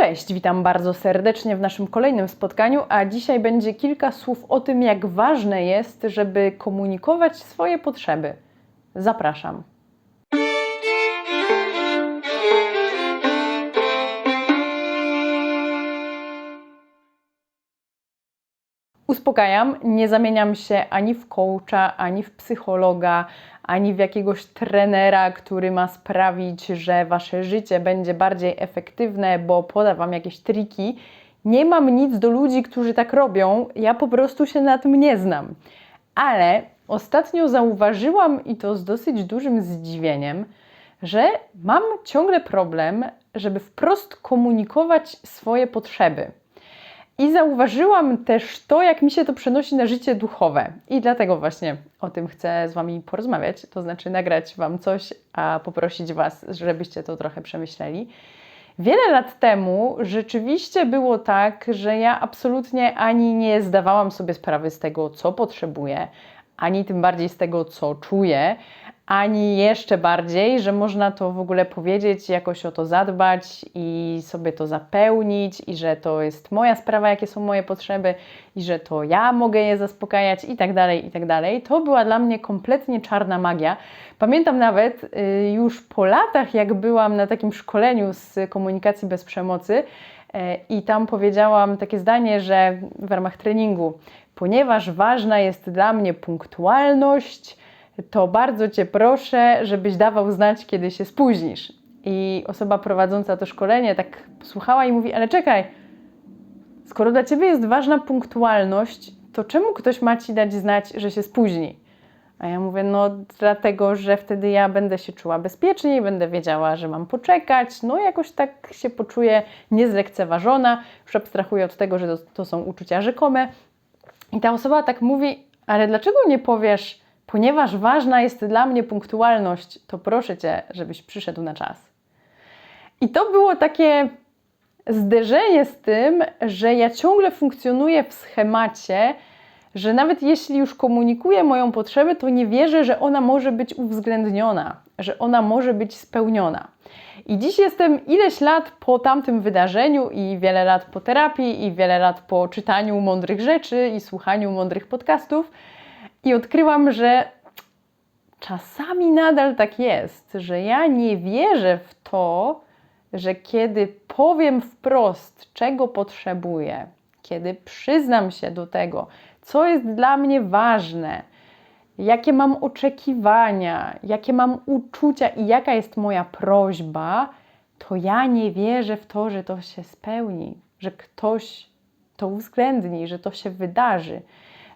Cześć, witam bardzo serdecznie w naszym kolejnym spotkaniu, a dzisiaj będzie kilka słów o tym, jak ważne jest, żeby komunikować swoje potrzeby. Zapraszam. Uspokajam, nie zamieniam się ani w coacha, ani w psychologa, ani w jakiegoś trenera, który ma sprawić, że wasze życie będzie bardziej efektywne, bo poda wam jakieś triki. Nie mam nic do ludzi, którzy tak robią, ja po prostu się na tym nie znam. Ale ostatnio zauważyłam, i to z dosyć dużym zdziwieniem, że mam ciągle problem, żeby wprost komunikować swoje potrzeby. I zauważyłam też to, jak mi się to przenosi na życie duchowe. I dlatego właśnie o tym chcę z Wami porozmawiać, to znaczy nagrać Wam coś, a poprosić Was, żebyście to trochę przemyśleli. Wiele lat temu rzeczywiście było tak, że ja absolutnie ani nie zdawałam sobie sprawy z tego, co potrzebuję, ani tym bardziej z tego, co czuję, ani jeszcze bardziej, że można to w ogóle powiedzieć, jakoś o to zadbać i sobie to zapełnić, i że to jest moja sprawa, jakie są moje potrzeby, i że to ja mogę je zaspokajać, i tak dalej, i tak dalej. To była dla mnie kompletnie czarna magia. Pamiętam nawet y, już po latach, jak byłam na takim szkoleniu z komunikacji bez przemocy, y, i tam powiedziałam takie zdanie, że w ramach treningu, ponieważ ważna jest dla mnie punktualność, to bardzo Cię proszę, żebyś dawał znać, kiedy się spóźnisz. I osoba prowadząca to szkolenie tak słuchała i mówi: Ale czekaj, skoro dla Ciebie jest ważna punktualność, to czemu ktoś ma Ci dać znać, że się spóźni? A ja mówię: No, dlatego, że wtedy ja będę się czuła bezpieczniej, będę wiedziała, że mam poczekać. No, jakoś tak się poczuję niezlekceważona. Już abstrahuję od tego, że to, to są uczucia rzekome. I ta osoba tak mówi: Ale dlaczego nie powiesz, Ponieważ ważna jest dla mnie punktualność, to proszę Cię, żebyś przyszedł na czas. I to było takie zderzenie z tym, że ja ciągle funkcjonuję w schemacie, że nawet jeśli już komunikuję moją potrzebę, to nie wierzę, że ona może być uwzględniona, że ona może być spełniona. I dziś jestem ileś lat po tamtym wydarzeniu i wiele lat po terapii i wiele lat po czytaniu mądrych rzeczy i słuchaniu mądrych podcastów i odkryłam, że czasami nadal tak jest, że ja nie wierzę w to, że kiedy powiem wprost, czego potrzebuję, kiedy przyznam się do tego, co jest dla mnie ważne, jakie mam oczekiwania, jakie mam uczucia i jaka jest moja prośba, to ja nie wierzę w to, że to się spełni, że ktoś to uwzględni, że to się wydarzy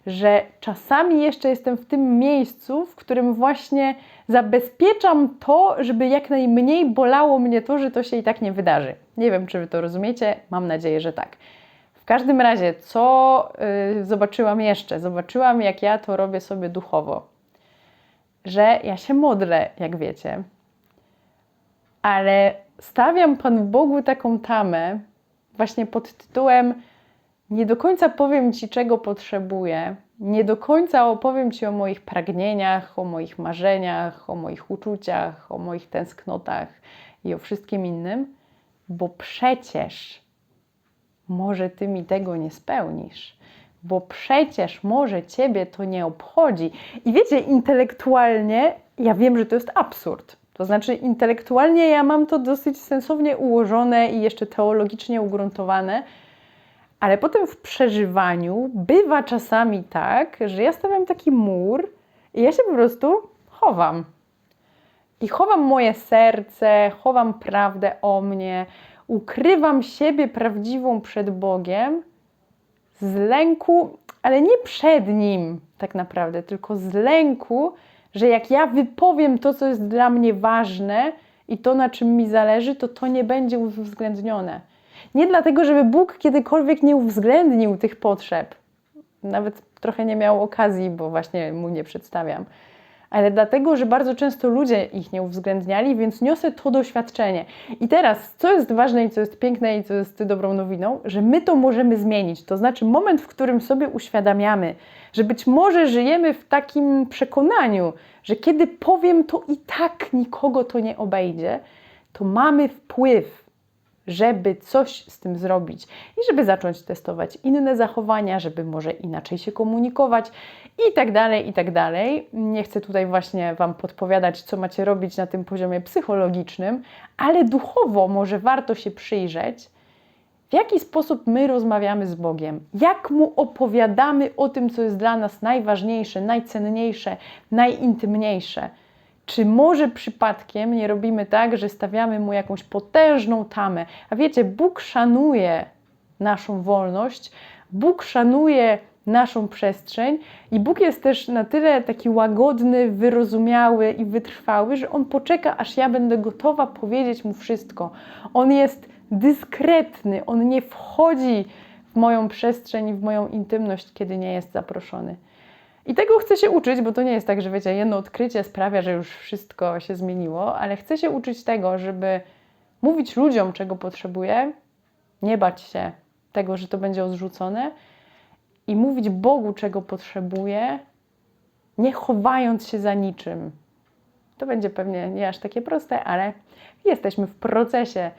że czasami jeszcze jestem w tym miejscu, w którym właśnie zabezpieczam to, żeby jak najmniej bolało mnie to, że to się i tak nie wydarzy. Nie wiem, czy Wy to rozumiecie, mam nadzieję, że tak. W każdym razie, co yy, zobaczyłam jeszcze? Zobaczyłam, jak ja to robię sobie duchowo. Że ja się modlę, jak wiecie, ale stawiam Panu Bogu taką tamę, właśnie pod tytułem nie do końca powiem Ci, czego potrzebuję, nie do końca opowiem Ci o moich pragnieniach, o moich marzeniach, o moich uczuciach, o moich tęsknotach i o wszystkim innym, bo przecież może Ty mi tego nie spełnisz, bo przecież może Ciebie to nie obchodzi. I wiecie, intelektualnie ja wiem, że to jest absurd. To znaczy, intelektualnie ja mam to dosyć sensownie ułożone i jeszcze teologicznie ugruntowane, ale potem w przeżywaniu bywa czasami tak, że ja stawiam taki mur i ja się po prostu chowam. I chowam moje serce, chowam prawdę o mnie, ukrywam siebie prawdziwą przed Bogiem z lęku, ale nie przed Nim tak naprawdę, tylko z lęku, że jak ja wypowiem to, co jest dla mnie ważne i to, na czym mi zależy, to to nie będzie uwzględnione. Nie dlatego, żeby Bóg kiedykolwiek nie uwzględnił tych potrzeb. Nawet trochę nie miał okazji, bo właśnie mu nie przedstawiam. Ale dlatego, że bardzo często ludzie ich nie uwzględniali, więc niosę to doświadczenie. I teraz, co jest ważne i co jest piękne i co jest dobrą nowiną, że my to możemy zmienić. To znaczy, moment, w którym sobie uświadamiamy, że być może żyjemy w takim przekonaniu, że kiedy powiem, to i tak nikogo to nie obejdzie, to mamy wpływ żeby coś z tym zrobić i żeby zacząć testować inne zachowania, żeby może inaczej się komunikować i tak dalej, i tak dalej. Nie chcę tutaj właśnie Wam podpowiadać, co macie robić na tym poziomie psychologicznym, ale duchowo może warto się przyjrzeć, w jaki sposób my rozmawiamy z Bogiem, jak mu opowiadamy o tym, co jest dla nas najważniejsze, najcenniejsze, najintymniejsze. Czy może przypadkiem nie robimy tak, że stawiamy mu jakąś potężną tamę? A wiecie, Bóg szanuje naszą wolność, Bóg szanuje naszą przestrzeń i Bóg jest też na tyle taki łagodny, wyrozumiały i wytrwały, że On poczeka, aż ja będę gotowa powiedzieć mu wszystko. On jest dyskretny, on nie wchodzi w moją przestrzeń, w moją intymność, kiedy nie jest zaproszony. I tego chcę się uczyć, bo to nie jest tak, że wiecie, jedno odkrycie sprawia, że już wszystko się zmieniło, ale chcę się uczyć tego, żeby mówić ludziom, czego potrzebuję, nie bać się tego, że to będzie odrzucone i mówić Bogu, czego potrzebuję, nie chowając się za niczym. To będzie pewnie nie aż takie proste, ale jesteśmy w procesie.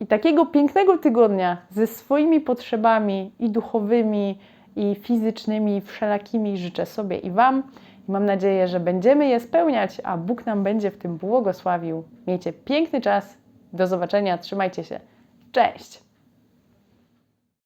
I takiego pięknego tygodnia ze swoimi potrzebami i duchowymi, i fizycznymi, wszelakimi życzę sobie i Wam. Mam nadzieję, że będziemy je spełniać, a Bóg nam będzie w tym błogosławił. Miejcie piękny czas. Do zobaczenia. Trzymajcie się. Cześć!